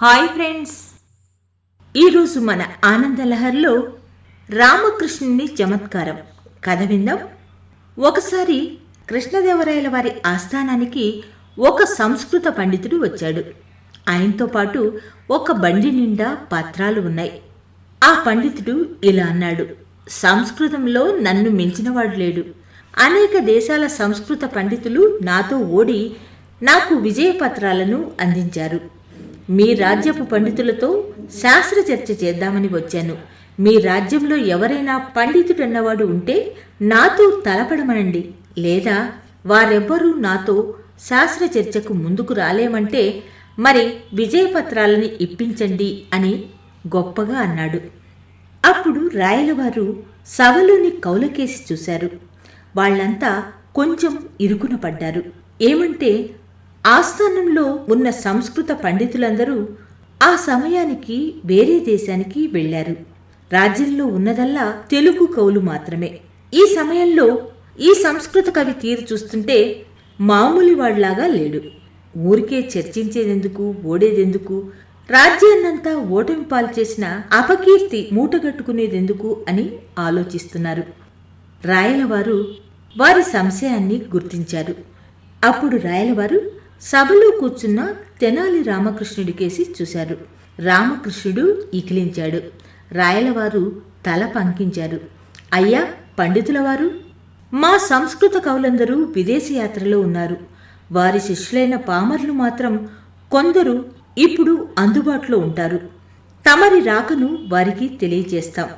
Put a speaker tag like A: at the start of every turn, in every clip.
A: Hi friends. ఈరోజు మన ఆనందలహర్లో రామకృష్ణుని చమత్కారం. కథ విందాం. ఒకసారి కృష్ణదేవరాయల వారి ఆస్థానానికి ఒక సంస్కృత పండితుడు వచ్చాడు. ఆయనతో పాటు ఒక బండి నిండా పత్రాలు ఉన్నాయి. ఆ పండితుడు ఇలా అన్నాడు సంస్కృతంలో నన్ను మించినవాడు లేడు. అనేక దేశాల సంస్కృత పండితులు నాతో ఓడి నాకు విజయపత్రాలను అందించారు. మీ రాజ్యపు పండితులతో శాస్త్ర చర్చ చేద్దామని వచ్చాను. మీ రాజ్యంలో ఎవరైనా పండితుడన్నవాడు ఉంటే నాతో తలపడమనండి. లేదా వారెవ్వరూ నాతో శాస్త్ర చర్చకు ముందుకు రాలేమంటే మరి విజయపత్రాలని ఇప్పించండి అని గొప్పగా అన్నాడు. అప్పుడు రాయలవారు సభలోని కౌలకేసి చూశారు. వాళ్ళంతా కొంచెం ఇరుకున పడ్డారు. ఏమంటే ఆస్థానంలో ఉన్న సంస్కృత పండితులందరూ ఆ సమయానికి వేరే దేశానికి వెళ్ళారు రాజ్యంలో ఉన్నదల్లా తెలుగు కవులు మాత్రమే. ఈ సమయంలో ఈ సంస్కృత కవి తీరు చూస్తుంటే మామూలు వాళ్ళాగా లేడు. ఊరికే చర్చించేదెందుకు ఓడేదెందుకు రాజ్యాన్నంతా ఓటమి పాలు చేసిన అపకీర్తి మూటగట్టుకునేదెందుకు అని ఆలోచిస్తున్నారు. రాయలవారు వారి సంశయాన్ని గుర్తించారు. అప్పుడు రాయలవారు సభలో కూర్చున్న తెనాలి రామకృష్ణుడికేసి చూశారు. రామకృష్ణుడు ఇకిలించాడు రాయలవారు తల పంకించారు. అయ్యా పండితులవారు! మా సంస్కృత కవులందరూ విదేశీ యాత్రలో ఉన్నారు. వారి శిష్యులైన పామర్లు మాత్రం కొందరు ఇప్పుడు అందుబాటులో ఉంటారు. తమరి రాకను వారికి తెలియజేస్తాం.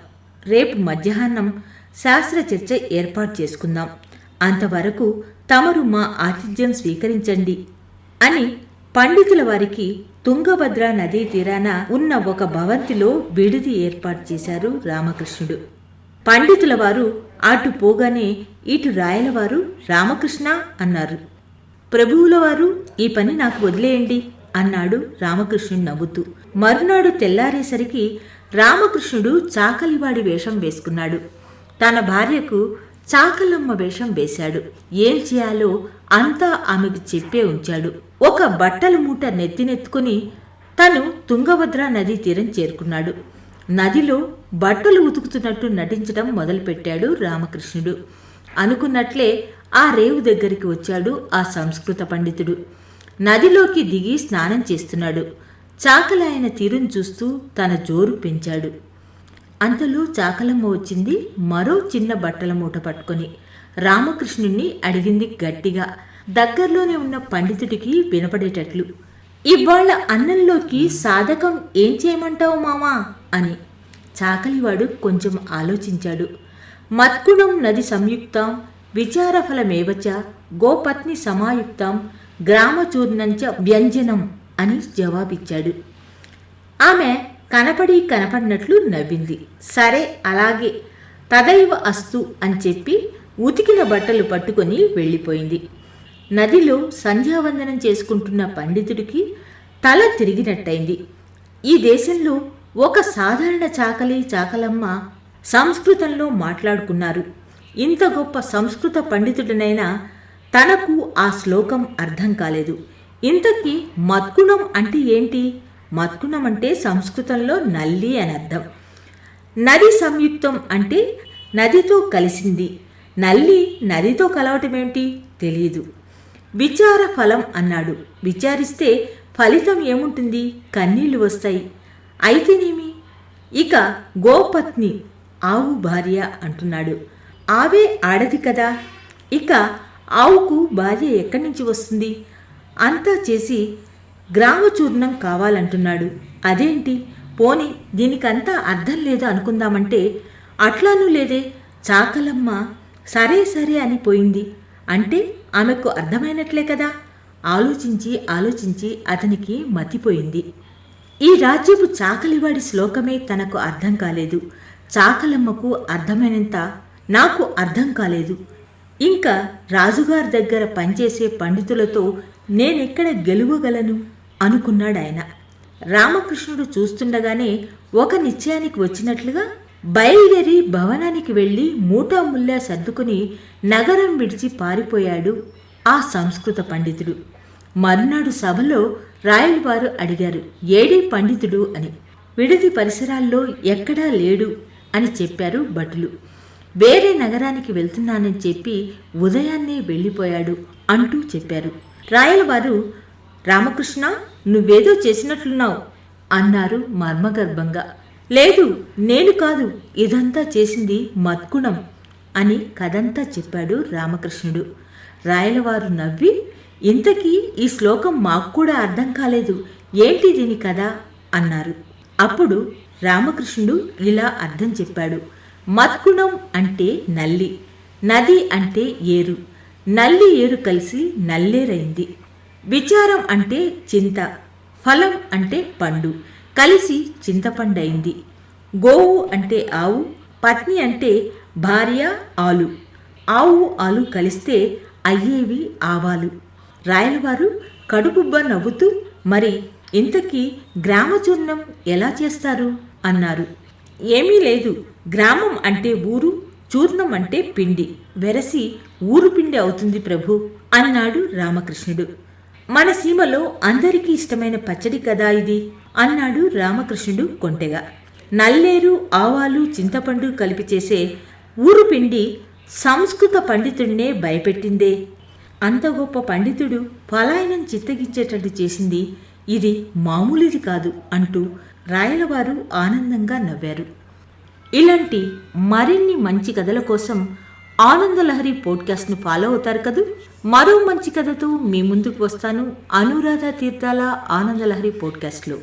A: రేపు మధ్యాహ్నం శాస్త్ర చర్చ ఏర్పాటు చేసుకుందాం. అంతవరకు తమరు మా ఆతిథ్యం స్వీకరించండి. అని పండితుల వారికి తుంగభద్ర నదీ తీరాన ఉన్న ఒక భవంతిలో విడిది ఏర్పాటు చేశారు రామకృష్ణుడు. పండితుల వారు అటు పోగానే ఇటు రాయలవారు రామకృష్ణ అన్నారు. ప్రభువుల వారు ఈ పని నాకు వదిలేయండి అన్నాడు రామకృష్ణుడు నవ్వుతూ. మరునాడు తెల్లారేసరికి రామకృష్ణుడు చాకలివాడి వేషం వేసుకున్నాడు. తన భార్యకు చాకలమ్మ వేషం వేశాడు. ఏం చేయాలో అంతా ఆమెకు చెప్పే ఉంచాడు. ఒక బట్టల మూట నెత్తినెత్తుకుని తను తుంగభద్ర నదీ తీరం చేరుకున్నాడు. నదిలో బట్టలు ఉతుకుతున్నట్టు నటించడం మొదలుపెట్టాడు రామకృష్ణుడు. అనుకున్నట్లే ఆ రేవు దగ్గరికి వచ్చాడు ఆ సంస్కృత పండితుడు. నదిలోకి దిగి స్నానం చేస్తున్నాడు. చాకలాయన తీరును చూస్తూ తన జోరు పెంచాడు. అంతలో చాకలమ్మ వచ్చింది మరో చిన్న బట్టల మూట పట్టుకొని. రామకృష్ణుణ్ణి అడిగింది గట్టిగా దగ్గరలోనే ఉన్న పండితుడికి వినపడేటట్లు. ఇవాళ అన్నంలోకి సాధకం ఏం చేయమంటావు మామా? అని. చాకలివాడు కొంచెం ఆలోచించాడు. మత్కుణం నది సంయుక్తం విచారఫలమేవచ గోపత్ని సమాయుక్తం గ్రామచూర్ణంచ వ్యంజనం అని జవాబిచ్చాడు. ఆమె కనపడి కనపడినట్లు నవ్వింది. సరే అలాగే. తదైవ అస్తు అని చెప్పి ఉతికిన బట్టలు పట్టుకొని వెళ్ళిపోయింది. నదిలో సంధ్యావందనం చేసుకుంటున్న పండితుడికి తల తిరిగినట్టయింది. ఈ దేశంలో ఒక సాధారణ చాకలి చాకలమ్మ సంస్కృతంలో మాట్లాడుకున్నారు. ఇంత గొప్ప సంస్కృత పండితుడినైనా తనకు ఆ శ్లోకం అర్థం కాలేదు. ఇంతకీ మత్కుణం అంటే ఏంటి? మత్కుణం అంటే సంస్కృతంలో నల్లి అని అర్థం. నది సంయుక్తం అంటే నదితో కలిసింది. నల్లి నదితో కలవటమేంటి? తెలియదు విచార ఫలం అన్నాడు. విచారిస్తే ఫలితం ఏముంటుంది? కన్నీళ్ళు వస్తాయి. అయితేనేమి? ఇక గోపత్ని ఆవు భార్య అంటున్నాడు. ఆవే ఆడది కదా? ఇక ఆవుకు భార్య ఎక్కడి నుంచి వస్తుంది? అంతా చేసి గ్రామచూర్ణం కావాలంటున్నాడు. అదేంటి? పోని దీనికంతా అర్థం లేదు అనుకుందామంటే అట్లానూ లేదే. చాకలమ్మ సరే సరే అని పోయింది. అంటే ఆమెకు అర్థమైనట్లే కదా? ఆలోచించి ఆలోచించి అతనికి మతిపోయింది. ఈ రాజ్యపు చాకలివాడి శ్లోకమే తనకు అర్థం కాలేదు. చాకలమ్మకు అర్థమైనంత నాకు అర్థం కాలేదు. ఇంకా రాజుగారి దగ్గర పనిచేసే పండితులతో నేనెక్కడ గెలువగలను? అనుకున్నాడాయన. రామకృష్ణుడు చూస్తుండగానే ఒక నిశ్చయానికి వచ్చినట్లుగా బయలుదేరి భవనానికి వెళ్ళి మూటా ముల్లా సర్దుకుని నగరం విడిచి పారిపోయాడు ఆ సంస్కృత పండితుడు. మరునాడు సభలో రాయలవారు అడిగారు ఏడీ పండితుడు అని. విడిది పరిసరాల్లో ఎక్కడా లేడు అని చెప్పారు భటులు. వేరే నగరానికి వెళ్తున్నానని చెప్పి ఉదయాన్నే వెళ్ళిపోయాడు అంటూ చెప్పారు. రాయలవారు రామకృష్ణ నువ్వేదో చేసినట్లున్నావు అన్నారు మర్మగర్భంగా. లేదు నేను కాదు ఇదంతా చేసింది మత్కుణం అని కథంతా చెప్పాడు రామకృష్ణుడు. రాయలవారు నవ్వి ఇంతకీ ఈ శ్లోకం మాకు కూడా అర్థం కాలేదు ఏంటి దీని కథ? అన్నారు. అప్పుడు రామకృష్ణుడు ఇలా అర్థం చెప్పాడు. మత్కుణం అంటే నల్లి నది అంటే ఏరు నల్లి ఏరు కలిసి నల్లేరైంది. విచారం అంటే చింత ఫలం అంటే పండు కలిసి చింతపండైంది. గోవు అంటే ఆవు పత్ని అంటే భార్య ఆలు. ఆవు ఆలు కలిస్తే అయ్యేవి ఆవాలు. రాయలవారు కడుపుబ్బ నవ్వుతూ మరి ఇంతకీ గ్రామచూర్ణం ఎలా చేస్తారు? అన్నారు. ఏమీ లేదు. గ్రామం అంటే ఊరు చూర్ణం అంటే పిండి. వెరసి ఊరు పిండి అవుతుంది ప్రభు అన్నాడు రామకృష్ణుడు. మన సీమలో అందరికీ ఇష్టమైన పచ్చడి కదా ఇది. అన్నాడు రామకృష్ణుడు కొంటెగా. నల్లేరు ఆవాలు చింతపండు కలిపి చేసే ఊరు పిండి సంస్కృత పండితుడినే భయపెట్టిందే. అంత గొప్ప పండితుడు పలాయనం చిత్తగించేటట్టు చేసింది ఇది మామూలుది కాదు అంటూ రాయలవారు ఆనందంగా నవ్వారు. ఇలాంటి మరిన్ని మంచి కథల కోసం ఆనందలహరి పోడ్కాస్ట్ను ఫాలో అవుతారు కదూ? మరో మంచి కథతో మీ ముందుకు వస్తాను. అనురాధ తీర్థాల ఆనందలహరి పోడ్కాస్ట్లో.